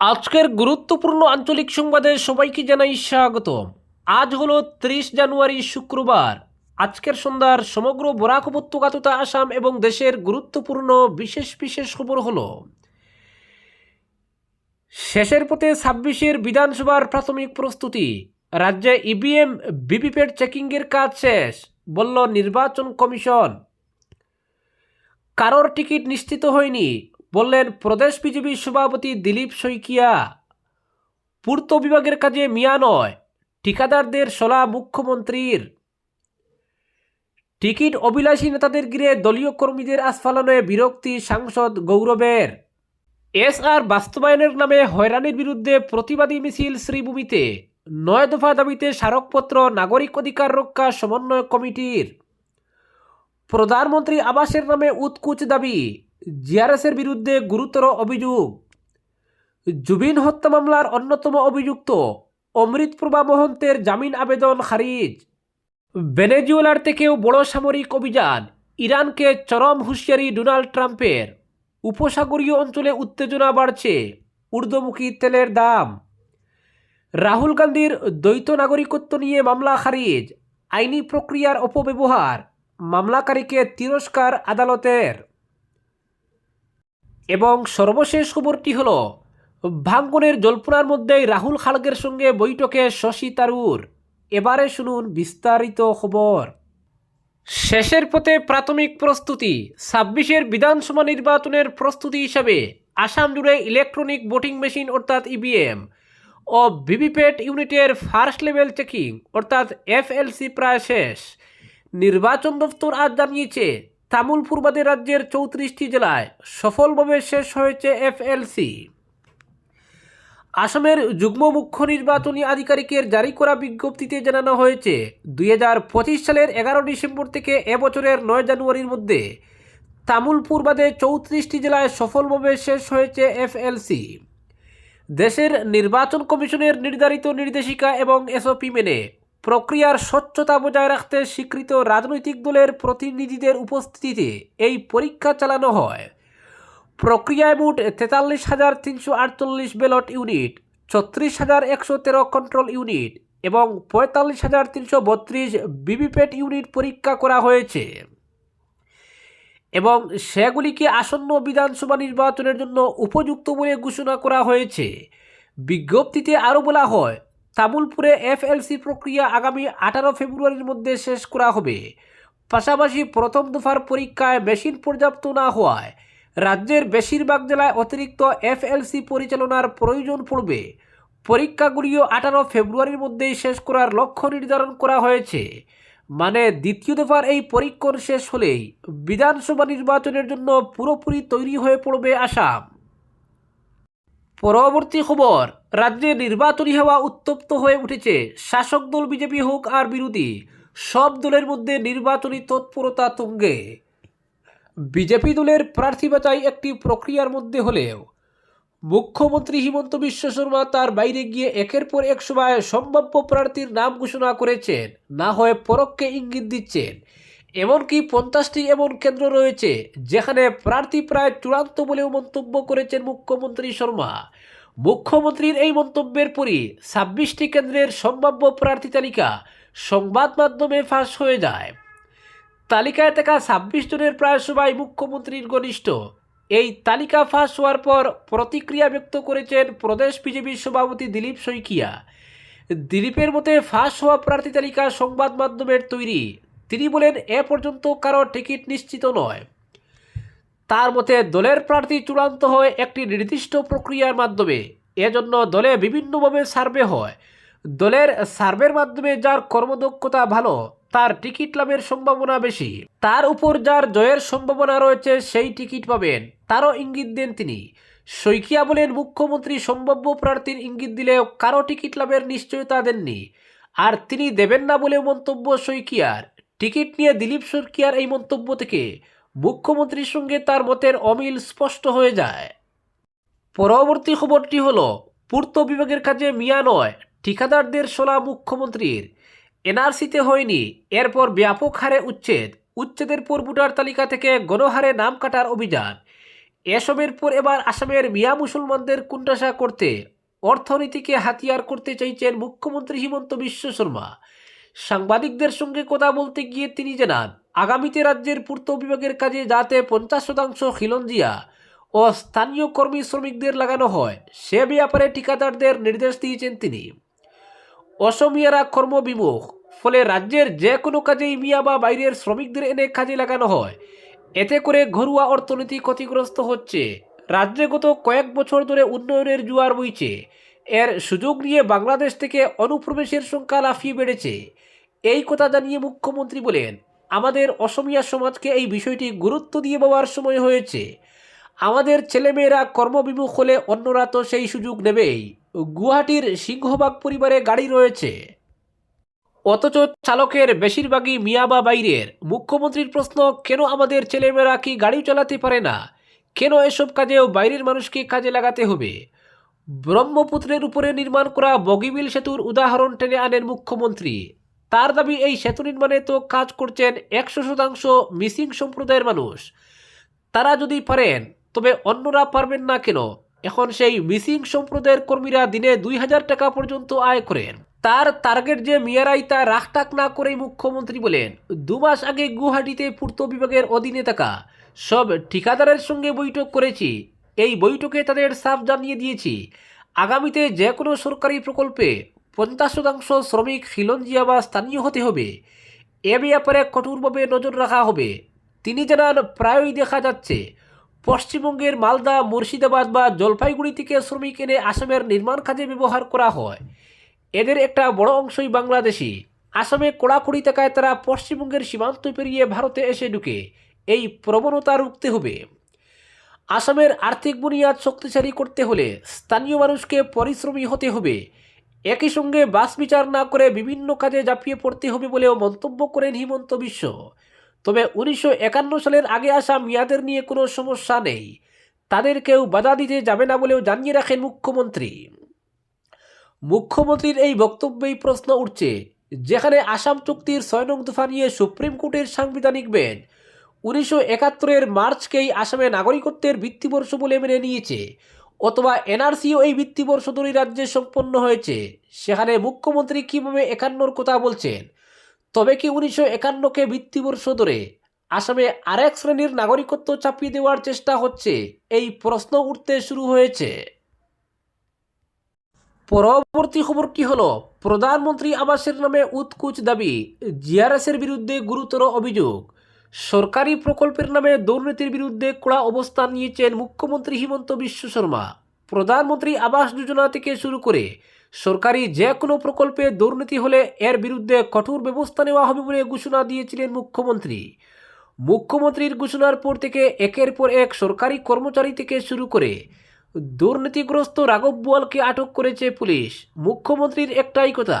আজকের গুরুত্বপূর্ণ আঞ্চলিক সংবাদে সবাইকে জানাই স্বাগত আজ হলো ত্রিশ জানুয়ারি শুক্রবার। আজকের সন্ধ্যার সমগ্র বরাক উপত্যকা তথা আসাম এবং দেশের গুরুত্বপূর্ণ বিশেষ বিশেষ খবর হলো, শেষের পথে ছাব্বিশের বিধানসভার প্রাথমিক প্রস্তুতি। রাজ্যে ইভিএম ভিভিপ্যাট চেকিংয়ের কাজ শেষ, বলল নির্বাচন কমিশন। কারোর টিকিট নিশ্চিত হয়নি বললেন, প্রদেশ বিজেপি সভাপতি দিলীপ শইকিয়া, পূর্ত বিভাগের কাজে মিয়া নয়, ঠিকাদারদের সলা মুখ্যমন্ত্রীর। টিকিট অভিলাষী নেতাদের ঘিরে দলীয় কর্মীদের আস্ফালনে বিরক্তি সাংসদ গৌরবের। এস আর বাস্তবায়নের নামে হয়রানির বিরুদ্ধে প্রতিবাদী মিছিল শ্রীভূমিতে। নয় দফা দাবিতে স্মারকপত্র, নাগরিক অধিকার রক্ষা সমন্বয় কমিটির। প্রধানমন্ত্রী আবাসের নামে উৎকুচ দাবি। জিআরএসের বিরুদ্ধে গুরুতর অভিযোগ। জুবিন হত্যা মামলার অন্যতম অভিযুক্ত অমৃতপ্রভা মহন্তের জামিন আবেদন খারিজ। ভেনেজুয়েলার থেকেও বড় সামরিক অভিযান, ইরানকে চরম হুঁশিয়ারি ডোনাল্ড ট্রাম্পের। উপসাগরীয় অঞ্চলে উত্তেজনা বাড়ছে, ঊর্ধ্বমুখী তেলের দাম। রাহুল গান্ধীর দ্বৈত নাগরিকত্ব নিয়ে মামলা খারিজ, আইনি প্রক্রিয়ার অপব্যবহার, মামলাকারীকে তিরস্কার আদালতের। এবং সর্বশেষ খবরটি হল, ভাঙ্গনের জল্পনার মধ্যেই রাহুল খাড়গের সঙ্গে বৈঠকে শশী তারুর। এবারে শুনুন বিস্তারিত খবর। শেষের পথে প্রাথমিক প্রস্তুতি, ছাব্বিশের বিধানসভা নির্বাচনের প্রস্তুতি হিসাবে আসাম জুড়ে ইলেকট্রনিক ভোটিং মেশিন অর্থাৎ ইভিএম ও ভিভিপ্যাট ইউনিটের ফার্স্ট লেভেল চেকিং অর্থাৎ এফএলসি প্রায় শেষ। নির্বাচন দপ্তর আজ জানিয়েছে তামুলপুর বাদে রাজ্যের চৌত্রিশটি জেলায় সফলভাবে শেষ হয়েছে এফএলসি। আসামের যুগ্ম মুখ্য নির্বাচনী আধিকারিকের জারি করা বিজ্ঞপ্তিতে জানানো হয়েছে, দুই হাজার পঁচিশ সালের এগারো ডিসেম্বর থেকে এবছরের নয় জানুয়ারির মধ্যে তামুলপুর বাদে চৌত্রিশটি জেলায় সফলভাবে শেষ হয়েছে এফএলসি। দেশের নির্বাচন কমিশনের নির্ধারিত নির্দেশিকা এবং এসওপি মেনে প্রক্রিয়ার স্বচ্ছতা বজায় রাখতে স্বীকৃত রাজনৈতিক দলের প্রতিনিধিদের উপস্থিতিতে এই পরীক্ষা চালানো হয়। প্রক্রিয়ায় মোট তেতাল্লিশ হাজার তিনশো আটচল্লিশ ব্যালট ইউনিট, ছত্রিশ হাজার একশো তেরো কন্ট্রোল ইউনিট এবং পঁয়তাল্লিশ হাজার তিনশো বত্রিশ ভিভিপ্যাট ইউনিট পরীক্ষা করা হয়েছে। এবং সেগুলিকে আসন্ন বিধানসভা নির্বাচনের জন্য উপযুক্ত বলে ঘোষণা করা হয়েছে। বিজ্ঞপ্তিতে আরও বলা হয় তামুলপুরে এফএলসি প্রক্রিয়া আগামী আঠারো ফেব্রুয়ারির মধ্যে শেষ করা হবে। পাশাপাশি প্রথম দফার পরীক্ষায় মেশিন পর্যাপ্ত না হওয়ায় রাজ্যের বেশিরভাগ জেলায় অতিরিক্ত এফএলসি পরিচালনার প্রয়োজন পড়বে। পরীক্ষাগুলিও আঠারো ফেব্রুয়ারির মধ্যেই শেষ করার লক্ষ্য নির্ধারণ করা হয়েছে। মানে দ্বিতীয় দফার এই পরীক্ষণ শেষ হলেই বিধানসভা নির্বাচনের জন্য পুরোপুরি তৈরি হয়ে পড়বে আসাম। পরবর্তী খবর, রাজ্যে নির্বাচনী হওয়া উত্তপ্ত হয়ে উঠেছে। শাসক দল বিজেপি হোক আর বিরোধী, সব দলের মধ্যে নির্বাচনী তৎপরতা তুঙ্গে। বিজেপি দলের প্রার্থী বাছাই একটি প্রক্রিয়ার মধ্যে হলেও, মুখ্যমন্ত্রী হিমন্ত বিশ্ব শর্মা তার বাইরে গিয়ে একের পর এক সময় সম্ভাব্য প্রার্থীর নাম ঘোষণা করেছেন, না হয় পরোক্ষে ইঙ্গিত দিচ্ছেন। এমনকি পঞ্চাশটি এমন কেন্দ্র রয়েছে, যেখানে প্রার্থী প্রায় চূড়ান্ত বলেও মন্তব্য করেছেন মুখ্যমন্ত্রী শর্মা। মুখ্যমন্ত্রীর এই মন্তব্যের পরই ছাব্বিশটি কেন্দ্রের সম্ভাব্য প্রার্থী তালিকা সংবাদ মাধ্যমে ফাঁস হয়ে যায়। তালিকায় থাকা ছাব্বিশ জনের প্রায় সবাই মুখ্যমন্ত্রীর ঘনিষ্ঠ। এই তালিকা ফাঁস হওয়ার পর প্রতিক্রিয়া ব্যক্ত করেছেন প্রদেশ বিজেপির সভাপতি দিলীপ শইকিয়া। দিলীপের মতে ফাঁস হওয়া প্রার্থী তালিকা সংবাদ মাধ্যমের তৈরি। তিনি বলেন, এ পর্যন্ত কারও টিকিট নিশ্চিত নয়। তার মতে, দলের প্রার্থী চূড়ান্ত হয় একটি নির্দিষ্ট প্রক্রিয়ার মাধ্যমে, এজন্য দলে বিভিন্নভাবে সার্ভে হয়। দলের সার্ভের মাধ্যমে যার কর্মদক্ষতা ভালো, তার টিকিট লাভের সম্ভাবনা বেশি। তার উপর যার জয়ের সম্ভাবনা রয়েছে, সেই টিকিট পাবেন। তারও ইঙ্গিত দেন তিনি। শইকিয়া বলেন, মুখ্যমন্ত্রী সম্ভাব্য প্রার্থীর ইঙ্গিত দিলেও কারও টিকিট লাভের নিশ্চয়তা দেননি। আর তিনি দেবেন না বলে মন্তব্য শইকিয়ার। টিকিট নিয়ে দিলীপ শইকিয়ার এই মন্তব্য থেকে মুখ্যমন্ত্রীর সঙ্গে তার মতের অমিল স্পষ্ট হয়ে যায়। পরবর্তী খবরটি হল, পূর্ত বিভাগের কাজে মিয়া নয়, ঠিকাদারদের সলা মুখ্যমন্ত্রীর। এনআরসিতে হয়নি, এরপর ব্যাপক হারে উচ্ছেদ, উচ্ছেদের পর ভোটার তালিকা থেকে গণহারে নাম কাটার অভিযান। এসবের পর এবার আসামের মিয়া মুসলমানদের কুণ্ঠাসা করতে অর্থনীতিকে হাতিয়ার করতে চাইছেন মুখ্যমন্ত্রী হিমন্ত বিশ্ব শর্মা। সাংবাদিকদের সঙ্গে কথা বলতে গিয়ে তিনি জানান, আগামীতে রাজ্যের পূর্ত বিভাগের কাজে যাতে পঞ্চাশ শতাংশ খিলঞ্জিয়া ও স্থানীয় কর্মী শ্রমিকদের লাগানো হয়, সে ব্যাপারে ঠিকাদারদের নির্দেশ দিয়েছেন তিনি। অসমিয়ারা কর্মবিমুখ, ফলে রাজ্যের যে কোনো কাজেই মিয়া বা বাইরের শ্রমিকদের এনে কাজে লাগানো হয়। এতে করে ঘরোয়া অর্থনীতি ক্ষতিগ্রস্ত হচ্ছে। রাজ্যে গত কয়েক বছর ধরে উন্নয়নের জোয়ার বইছে। এর সুযোগ নিয়ে বাংলাদেশ থেকে অনুপ্রবেশের সংখ্যা লাফিয়ে বেড়েছে। এই কথা জানিয়ে মুখ্যমন্ত্রী বলেন, আমাদের অসমিয়া সমাজকে এই বিষয়টি গুরুত্ব দিয়ে পাওয়ার সময় হয়েছে। আমাদের ছেলেমেয়েরা কর্মবিমুখ হলে অন্যরা তো সেই সুযোগ নেবেই। গুয়াহাটির সিংহবাগ পরিবারে গাড়ি রয়েছে। অথচ চালকের বেশিরভাগই মিয়া বা বাইরের। মুখ্যমন্ত্রীর প্রশ্ন, কেন আমাদের ছেলেমেয়েরা কি গাড়ি চালাতে পারে না? কেন এসব কাজেও বাইরের মানুষকে কাজে লাগাতে হবে? ব্রহ্মপুত্রের উপরে নির্মাণ করা বগিবিল সেতুর উদাহরণ টেনে আনেন মুখ্যমন্ত্রী। তার দাবি এই সেতু নির্মাণে তো কাজ করছেন একশো শতাংশ মিসিং সম্প্রদায়ের মানুষ। তারা যদি পারেন, তবে অন্যরা পারবেন না কেন? এখন সেই মিসিং সম্প্রদায়ের কর্মীরা দিনে দুই হাজার টাকা পর্যন্ত আয় করেন। তার টার্গেট যে মিয়ারাই তা রাখটাক না করেই মুখ্যমন্ত্রী বলেন, দু মাস আগে গুয়াহাটিতে পূর্ত বিভাগের অধীনে থাকা সব ঠিকাদারের সঙ্গে বৈঠক করেছি। এই বৈঠকে তাদের সাফ জানিয়ে দিয়েছি, আগামীতে যে কোনো সরকারি প্রকল্পে পঞ্চাশ শতাংশ শ্রমিক খিলঞ্জিয়া বা স্থানীয় হতে হবে। এ ব্যাপারে কঠোরভাবে নজর রাখা হবে। তিনি জানান, প্রায়ই দেখা যাচ্ছে, পশ্চিমবঙ্গের মালদা, মুর্শিদাবাদ বা জলপাইগুড়ি থেকে শ্রমিক এনে আসামের নির্মাণ কাজে ব্যবহার করা হয়। এদের একটা বড় অংশই বাংলাদেশি। আসামে কড়াকড়ি থাকায় তারা পশ্চিমবঙ্গের সীমান্ত পেরিয়ে ভারতে এসে ঢুকে। এই প্রবণতা রুখতে হবে। আসামের আর্থিক বুনিয়াদ শক্তিশালী করতে হলে স্থানীয় মানুষকে পরিশ্রমী হতে হবে। একই সঙ্গে বাস বিচার না করে বিভিন্ন কাজে ঝাঁপিয়ে পড়তে হবে বলেও মন্তব্য করেন হিমন্ত বিশ্ব। তবে উনিশশো একান্ন সালের আগে আসা মিয়াদের নিয়ে কোনো সমস্যা নেই। তাদের কেউ বাধা দিতে যাবে না বলেও জানিয়ে রাখেন মুখ্যমন্ত্রী। মুখ্যমন্ত্রীর এই বক্তব্যেই প্রশ্ন উঠছে, যেখানে আসাম চুক্তির ছয় নং দফা নিয়ে সুপ্রিম কোর্টের সাংবিধানিক বেঞ্চ উনিশশো একাত্তরের মার্চকেই আসামে নাগরিকত্বের ভিত্তিবর্ষ বলে মেনে নিয়েছে। অথবা এনআরসিও এই ভিত্তিবর্ষ ধরে রাজ্যে সম্পন্ন হয়েছে। সেখানে মুখ্যমন্ত্রী কীভাবে একান্নর কথা বলছেন? তবে কি উনিশশো একান্নকে ভিত্তিবর্ষ ধরে আসামে আরেক শ্রেণির নাগরিকত্ব চাপিয়ে দেওয়ার চেষ্টা হচ্ছে? এই প্রশ্ন উঠতে শুরু হয়েছে। পরবর্তী খবর কি হলো? প্রধানমন্ত্রী আবাসের নামে উৎকুচ দাবি জিআরএসের বিরুদ্ধে গুরুতর অভিযোগ। সরকারি প্রকল্পের নামে দুর্নীতির বিরুদ্ধে কড়া অবস্থান নিয়েছেন মুখ্যমন্ত্রী হিমন্ত বিশ্ব শর্মা। প্রধানমন্ত্রী আবাস যোজনা থেকে শুরু করে সরকারি যে কোনো প্রকল্পে দুর্নীতি হলে এর বিরুদ্ধে কঠোর ব্যবস্থা নেওয়া হবে বলে ঘোষণা দিয়েছিলেন মুখ্যমন্ত্রী। মুখ্যমন্ত্রীর ঘোষণার পর থেকে একের পর এক সরকারি কর্মচারী থেকে শুরু করে দুর্নীতিগ্রস্ত রাঘব বোয়ালকে আটক করেছে পুলিশ। মুখ্যমন্ত্রীর একটাই কথা,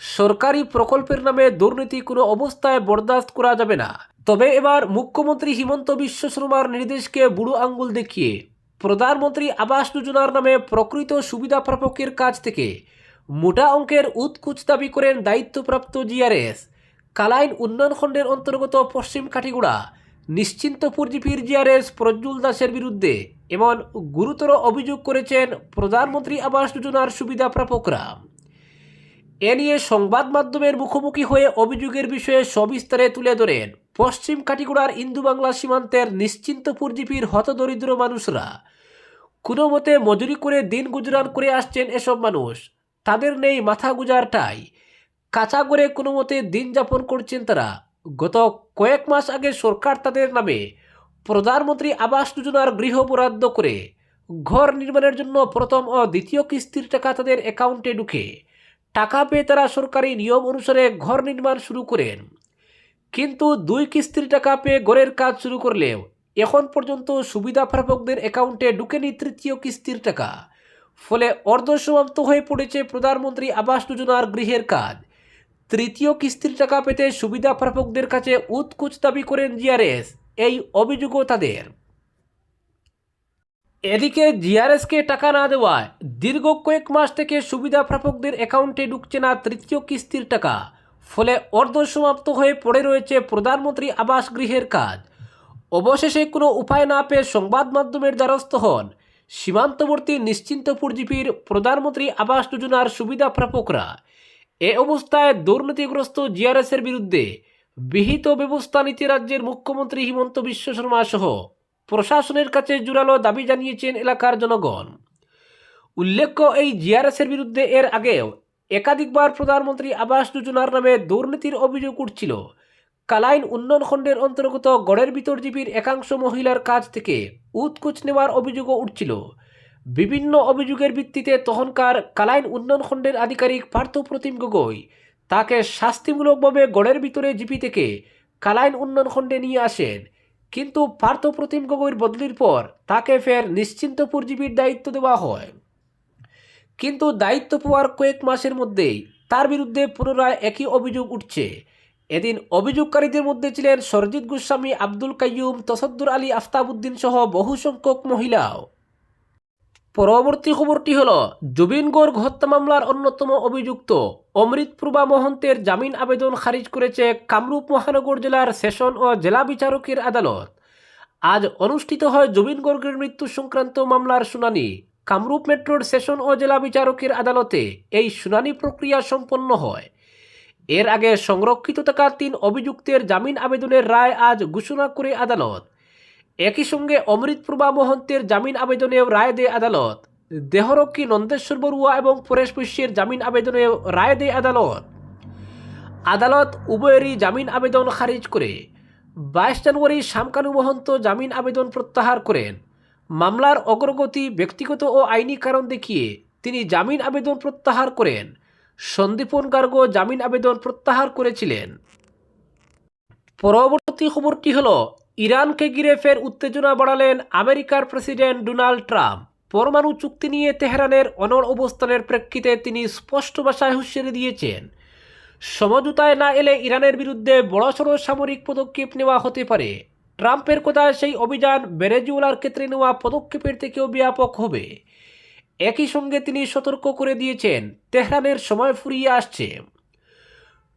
সরকারি প্রকল্পের নামে দুর্নীতি কোনো অবস্থায় বরদাস্ত করা যাবে না। তবে এবার মুখ্যমন্ত্রী হিমন্ত বিশ্ব শর্মার নির্দেশকে বুড়ো আঙ্গুল দেখিয়ে প্রধানমন্ত্রী আবাস যোজনার নামে প্রকৃত সুবিধা প্রাপকের কাছ থেকে মোটা অঙ্কের উৎকুচ দাবি করেন দায়িত্বপ্রাপ্ত জিআরএস কালাইন উন্নয়ন খণ্ডের অন্তর্গত পশ্চিম কাঠিগুড়া, নিশ্চিন্তপুর জিপির জিআরএস প্রজ্জুল দাসের বিরুদ্ধে এমন গুরুতর অভিযোগ করেছেন প্রধানমন্ত্রী আবাস যোজনার সুবিধা প্রাপকরা। এ নিয়ে সংবাদ মাধ্যমের মুখোমুখি হয়ে অভিযোগের বিষয়ে সবিস্তারে তুলে ধরেন পশ্চিম কাটিগুড়ার ইন্দু বাংলা সীমান্তের নিশ্চিন্তপুর জিপির হতদরিদ্র মানুষরা। কোনো মতে মজুরি করে দিন গুজরান করে আসছেন এসব মানুষ। তাদের নেই মাথা গুজার ঠাই। কাঁচা করে কোনো মতে দিন যাপন করছেন তারা। গত কয়েক মাস আগে সরকার তাদের নামে প্রধানমন্ত্রী আবাস যোজনার গৃহ বরাদ্দ করে ঘর নির্মাণের জন্য প্রথম ও দ্বিতীয় কিস্তির টাকা তাদের অ্যাকাউন্টে ঢুকে। টাকা পেয়ে তারা সরকারি নিয়ম অনুসারে ঘর নির্মাণ শুরু করেন। কিন্তু দুই কিস্তির টাকা পেয়ে ঘরের কাজ শুরু করলেও এখন পর্যন্ত সুবিধা প্রাপকদের অ্যাকাউন্টে ঢুকেনি তৃতীয় কিস্তির টাকা। ফলে অর্ধসমাপ্ত হয়ে পড়েছে প্রধানমন্ত্রী আবাস যোজনার গৃহের কাজ। তৃতীয় কিস্তির টাকা পেতে সুবিধা প্রাপকদের কাছে উৎকুচ দাবি করেন জিআরএস, এই অভিযোগও তাদের। এদিকে জিআরএসকে টাকা না দেওয়ায় দীর্ঘ কয়েক মাস থেকে সুবিধা প্রাপকদের অ্যাকাউন্টে ঢুকছে না তৃতীয় কিস্তির টাকা। ফলে অর্ধসমাপ্ত হয়ে পড়ে রয়েছে প্রধানমন্ত্রী আবাস গৃহের কাজ। অবশেষে কোনো উপায় না পেয়ে সংবাদ মাধ্যমের দ্বারস্থ হন সীমান্তবর্তী নিশ্চিন্তপুর জিপির প্রধানমন্ত্রী আবাস যোজনার সুবিধা প্রাপকরা। এ অবস্থায় দুর্নীতিগ্রস্ত জিআরএসের বিরুদ্ধে বিহিত ব্যবস্থা নিতে রাজ্যের মুখ্যমন্ত্রী হিমন্ত বিশ্ব শর্মা সহ প্রশাসনের কাছে জোরালো দাবি জানিয়েছেন এলাকার জনগণ। উল্লেখ্য, এই জিআরএসের বিরুদ্ধে এর আগেও একাধিকবার প্রধানমন্ত্রী আবাস যোজনার নামে দুর্নীতির অভিযোগ উঠছিল। কালাইন উন্নয়ন খণ্ডের অন্তর্গত গড়ের ভিতর একাংশ মহিলার কাছ থেকে উৎকুচ নেওয়ার অভিযোগও উঠছিল। বিভিন্ন অভিযোগের ভিত্তিতে তখনকার কালাইন উন্নয়ন খণ্ডের আধিকারিক পার্থপ্রতিম গগৈ তাকে শাস্তিমূলকভাবে গড়ের ভিতরে জিপি থেকে কালাইন উন্নয়ন খণ্ডে নিয়ে আসেন। কিন্তু পার্থপ্রতিম গগৈর বদলির পর তাকে ফের নিশ্চিন্তপুর জিপির দায়িত্ব দেওয়া হয়। কিন্তু দায়িত্ব পাওয়ার কয়েক মাসের মধ্যেই তার বিরুদ্ধে পুনরায় একই অভিযোগ উঠছে। এদিন অভিযোগকারীদের মধ্যে ছিলেন সরজিৎ গোস্বামী, আব্দুল কাইয়ুম, তসদ্দুর আলী আফতাবুদ্দিন সহ বহু সংখ্যক মহিলাও। পরবর্তী খবরটি হল, জুবিন গর্গ হত্যা মামলার অন্যতম অভিযুক্ত অমৃতপ্রভা মহন্তের জামিন আবেদন খারিজ করেছে কামরূপ মহানগর জেলার সেশন ও জেলা বিচারকের আদালত। আজ অনুষ্ঠিত হয় জুবিন গর্গের মৃত্যু সংক্রান্ত মামলার শুনানি। কামরূপ মেট্রোর সেশন ও জেলা বিচারকের আদালতে এই শুনানি প্রক্রিয়া সম্পন্ন হয়। এর আগে সংরক্ষিত থাকা তিন অভিযুক্তের জামিন আবেদনের রায় আজ ঘোষণা করে আদালত। একই সঙ্গে অমৃতপ্রভা মহন্তের জামিন আবেদনেও রায় দেয় আদালত। দেহরক্ষী নন্দেশ্বর বড়ুয়া এবং পরেশ বৈশ্যের জামিন আবেদনেও রায় দেয় আদালত। আদালত উভয়েরই জামিন আবেদন খারিজ করে। বাইশ জানুয়ারি শামকানু মহন্ত জামিন আবেদন প্রত্যাহার করেন। মামলার অগ্রগতি ব্যক্তিগত ও আইনি কারণ দেখিয়ে তিনি জামিন আবেদন প্রত্যাহার করেন। সন্দীপন গার্গ জামিন আবেদন প্রত্যাহার করেছিলেন। পরবর্তী খবরটি হল, ইরানকে ঘিরে ফের উত্তেজনা বাড়ালেন আমেরিকার প্রেসিডেন্ট ডোনাল্ড ট্রাম্প। পরমাণু চুক্তি নিয়ে তেহরানের অনড় অবস্থানের প্রেক্ষিতে তিনি স্পষ্ট ভাষায় হুঁশিয়ারি দিয়েছেন। সমঝোতায় না এলে ইরানের বিরুদ্ধে বড়সড় সামরিক পদক্ষেপ নেওয়া হতে পারে। ট্রাম্পের কথায় সেই অভিযান ভেনেজুয়েলার ক্ষেত্রে নেওয়া পদক্ষেপের থেকেও ব্যাপক হবে। একই সঙ্গে তিনি সতর্ক করে দিয়েছেন, তেহরানের সময় ফুরিয়ে আসছে।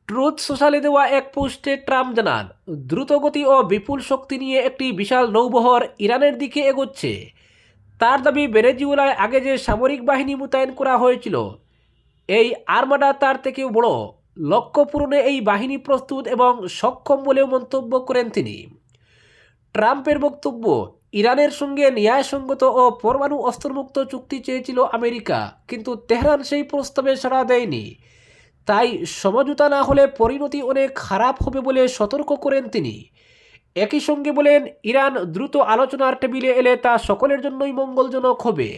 ট্রুথ সোশ্যালে দেওয়া এক পোস্টে ট্রাম্প জানান, দ্রুতগতি ও বিপুল শক্তি নিয়ে একটি বিশাল নৌবহর ইরানের দিকে এগোচ্ছে। তার দাবি, ভেনেজুয়েলায় আগে যে সামরিক বাহিনী মোতায়েন করা হয়েছিল, এই আর্মাডা তার থেকেও বড়। লক্ষ্য পূরণে এই বাহিনী প্রস্তুত এবং সক্ষম বলেও মন্তব্য করেন তিনি। ট্রাম্পের বক্তব্য, ইরানের সঙ্গে ন্যায়সঙ্গত ও পরমাণু অস্ত্রমুক্ত চুক্তি চেয়েছিল আমেরিকা, কিন্তু তেহরান সেই প্রস্তাবে সাড়া দেয়নি। তাই সমঝোতা না হলে পরিণতি অনেক খারাপ হবে বলে সতর্ক করেন তিনি। একই সঙ্গে বলেন, ইরান দ্রুত আলোচনার টেবিলে এলে তা সকলের জন্যই মঙ্গলজনক হবে।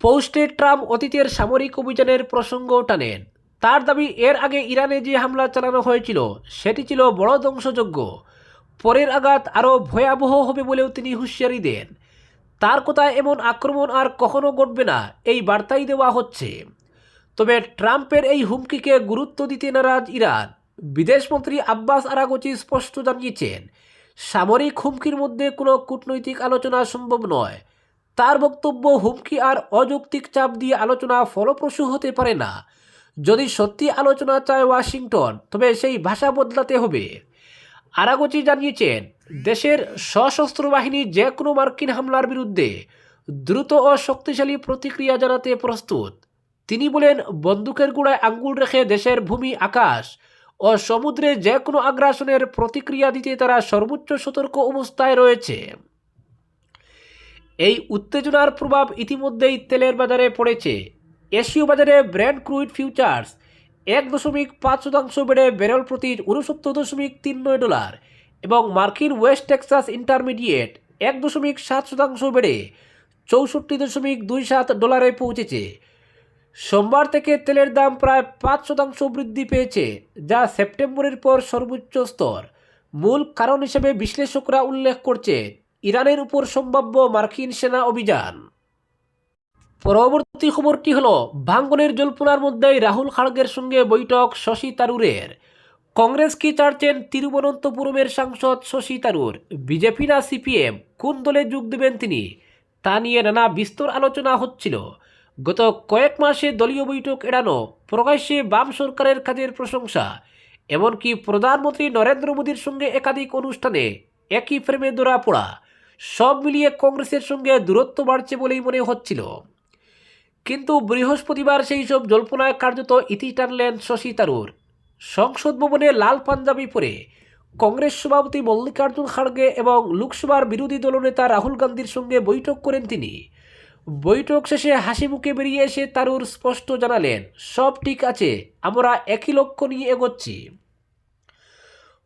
পোস্টে ট্রাম্প অতীতের সামরিক অভিযানের প্রসঙ্গ টানেন। তার দাবি, এর আগে ইরানে যে হামলা চালানো হয়েছিল, সেটি ছিল বড় ধ্বংসযোগ্য। পরের আঘাত আরও ভয়াবহ হবে বলেও তিনি হুঁশিয়ারি দেন। তার কথায় এমন আক্রমণ আর কখনো ঘটবে না, এই বার্তাই দেওয়া হচ্ছে। তবে ট্রাম্পের এই হুমকিকে গুরুত্ব দিতে নারাজ ইরান। বিদেশমন্ত্রী আব্বাস আরাগচি স্পষ্ট জানিয়েছেন, সামরিক হুমকির মধ্যে কোনো কূটনৈতিক আলোচনা সম্ভব নয়। তার বক্তব্য হুমকি আর অযৌক্তিক চাপ দিয়ে আলোচনা ফলপ্রসূ হতে পারে না। যদি সত্যি আলোচনা চায় ওয়াশিংটন, তবে সেই ভাষা বদলাতে হবে। আরাগচি জানিয়েছেন, দেশের সশস্ত্র বাহিনী যে কোনো মার্কিন হামলার বিরুদ্ধে দ্রুত ও শক্তিশালী প্রতিক্রিয়া জানাতে প্রস্তুত। তিনি বলেন, বন্দুকের গোড়ায় আঙ্গুল রেখে দেশের ভূমি, আকাশ ও সমুদ্রে যে কোনো আগ্রাসনের প্রতিক্রিয়া দিতে তারা সর্বোচ্চ সতর্ক অবস্থায় রয়েছে। এই উত্তেজনার প্রভাব ইতিমধ্যেই তেলের বাজারে পড়েছে। এশীয় বাজারে ব্র্যান্ড ক্রুইড ফিউচার্স এক দশমিক পাঁচ শতাংশ বেড়ে ব্যারেল প্রতি উনসত্তর দশমিক তিন নয় ডলার এবং মার্কিন ওয়েস্ট টেক্সাস ইন্টারমিডিয়েট এক দশমিক সাত শতাংশ বেড়ে চৌষট্টি দশমিক দুই সাত ডলারে পৌঁছেছে। সোমবার থেকে তেলের দাম প্রায় পাঁচ শতাংশ বৃদ্ধি পেয়েছে, যা সেপ্টেম্বরের পর সর্বোচ্চ স্তর। মূল কারণ হিসেবে বিশ্লেষকরা উল্লেখ করছে ইরানের উপর সম্ভাব্য মার্কিন সেনা অভিযান। পরবর্তী খবরটি হলো, ভাঙ্গনের জল্পনার মধ্যেই রাহুল খাড়গের সঙ্গে বৈঠক শশী তারুরের। কংগ্রেস কি চাড়ছেন তিরুবনন্তপুরমের সাংসদ শশী তারুর? বিজেপি না সিপিএম? কোন দলে যোগ দেবেন তিনি? তা নিয়ে নানা বিস্তর আলোচনা হচ্ছিল। গত কয়েক মাসে দলীয় বৈঠক এড়ানো প্রকাশ্যে বাম সরকারের কাজের প্রশংসা, এমনকি প্রধানমন্ত্রী নরেন্দ্র মোদীর সঙ্গে একাধিক অনুষ্ঠানে একই ফ্রেমে ধরা পড়া, সব মিলিয়ে কংগ্রেসের সঙ্গে দূরত্ব বাড়ছে বলেই মনে হচ্ছিল। কিন্তু বৃহস্পতিবার সেই সব জল্পনায় কার্যত ইতি টানলেন শশী তারুর। সংসদ ভবনে লাল পাঞ্জাবি পরে কংগ্রেস সভাপতি মল্লিকার্জুন খাড়গে এবং লোকসভার বিরোধী দলনেতা রাহুল গান্ধীর সঙ্গে বৈঠক করেন তিনি। বৈঠক শেষে হাসি মুখে বেরিয়ে এসে তারুর স্পষ্ট জানালেন, সব ঠিক আছে, আমরা একই লক্ষ্য নিয়ে এগোচ্ছি।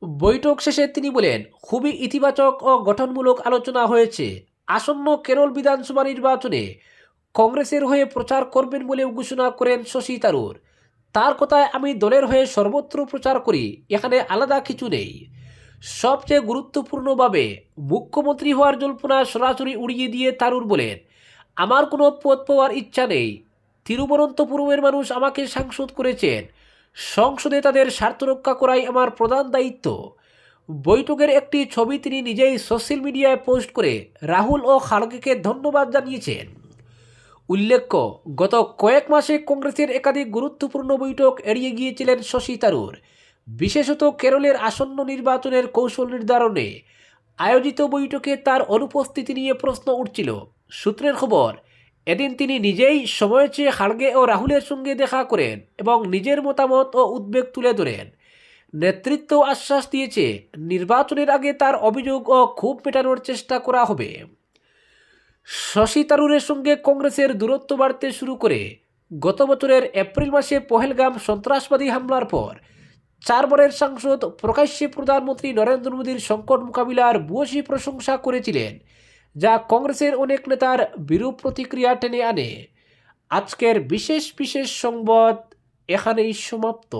বৈঠক শেষে তিনি বলেন, খুবই ইতিবাচক ও গঠনমূলক আলোচনা হয়েছে। আসন্ন কেরল বিধানসভা নির্বাচনে কংগ্রেসের হয়ে প্রচার করবেন বলেও ঘোষণা করেন শশী তারুর। তার কথায় আমি দলের হয়ে সর্বত্র প্রচার করি, এখানে আলাদা কিছু নেই। সবচেয়ে গুরুত্বপূর্ণভাবে মুখ্যমন্ত্রী হওয়ার জল্পনা সরাসরি উড়িয়ে দিয়ে তারুর বলেন, আমার কোনো পদ পাওয়ার ইচ্ছা নেই। তিরুবনন্তপুরমের মানুষ আমাকে সাংসদ করেছেন। সংসদে তাদের স্বার্থ রক্ষা করাই আমার প্রধান দায়িত্ব। বৈঠকের একটি ছবি তিনি নিজেই সোশ্যাল মিডিয়ায় পোস্ট করে রাহুল ও খাড়গেকে ধন্যবাদ জানিয়েছেন। উল্লেখ্য, গত কয়েক মাসে কংগ্রেসের একাধিক গুরুত্বপূর্ণ বৈঠক এড়িয়ে গিয়েছিলেন শশী তারুর। বিশেষত কেরলের আসন্ন নির্বাচনের কৌশল নির্ধারণে আয়োজিত বৈঠকে তার অনুপস্থিতি নিয়ে প্রশ্ন উঠছিল। সূত্রের খবর, এদিন তিনি নিজেই সময় চেয়ে খাড়গে ও রাহুলের সঙ্গে দেখা করেন এবং নিজের মতামত ও উদ্বেগ তুলে ধরেন। নেতৃত্ব আশ্বাস দিয়েছে, নির্বাচনের আগে তার অভিযোগ ও ক্ষোভ মেটানোর চেষ্টা করা হবে। শশী তারুরের সঙ্গে কংগ্রেসের দূরত্ব বাড়তে শুরু করে গত বছরের এপ্রিল মাসে পহেলগাম সন্ত্রাসবাদী হামলার পর চারবারের সাংসদ প্রকাশ্যে প্রধানমন্ত্রী নরেন্দ্র মোদীর সংকট মোকাবিলার ভূয়সী প্রশংসা করেছিলেন, যা কংগ্রেসের অনেক নেতার বিরূপ প্রতিক্রিয়া টেনে আনে। আজকের বিশেষ বিশেষ সংবাদ এখানেই সমাপ্ত।